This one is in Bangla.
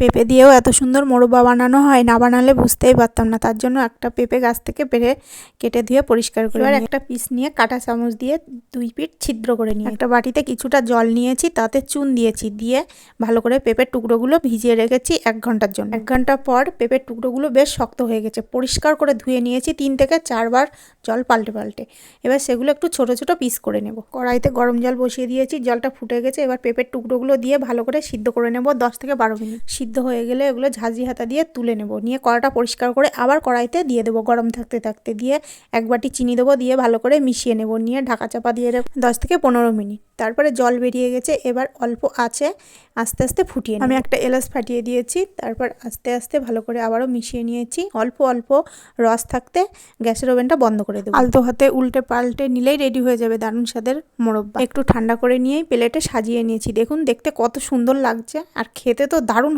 পেঁপে দিয়েও এত সুন্দর মোরব্বা বানানো হয় না বানালে বুঝতেই পারতাম না। তার জন্য একটা পেঁপে গাছ থেকে পেরে কেটে ধুয়ে পরিষ্কার করে এবার একটা পিস নিয়ে কাঁটা চামচ দিয়ে দুই পিঠ ছিদ্র করে নিয়ে একটা বাটিতে কিছুটা জল নিয়েছি তাতে চুন দিয়েছি। দিয়ে ভালো করে পেঁপের টুকরোগুলো ভিজিয়ে রেখেছি এক ঘণ্টার জন্য। এক ঘণ্টা পর পেঁপের টুকরোগুলো বেশ শক্ত হয়ে গেছে। পরিষ্কার করে ধুয়ে নিয়েছি তিন থেকে চারবার জল পাল্টে পাল্টে। এবার সেগুলো একটু ছোট ছোট পিস করে নেব। কড়াইতে গরম জল বসিয়ে দিয়েছি জলটা ফুটে গেছে। এবার পেঁপের টুকরোগুলো দিয়ে ভালো করে সিদ্ধ করে নেব দশ থেকে বারো মিনিট। সিদ্ধ হয়ে গেলে এগুলো ঝাঁঝি হাতা দিয়ে তুলে নেব। নিয়ে কড়াটা পরিষ্কার করে আবার কড়াইতে দিয়ে দেবো। গরম থাকতে থাকতে দিয়ে এক বাটি চিনি দেবো, দিয়ে ভালো করে মিশিয়ে নেব। নিয়ে ঢাকা চাপা দিয়ে দশ থেকে পনেরো মিনিট। তারপরে জল বেরিয়ে গেছে, এবার অল্প আছে আস্তে আস্তে ফুটিয়ে আমি একটা এলাচ ফাটিয়ে দিয়েছি, তারপর আস্তে আস্তে ভালো করে আবারও মিশিয়ে নিয়েছি। অল্প অল্প রস থাকতে গ্যাসের ওভেনটা বন্ধ করে দেবো। আলতো হাতে উল্টে পাল্টে নিলেই রেডি হয়ে যাবে দারুণ স্বাদের মোরব্বা। একটু ঠান্ডা করে নিয়েই প্লেটে সাজিয়ে নিয়েছি। দেখুন, দেখতে কত সুন্দর লাগছে। আর খেতে তো দারুণ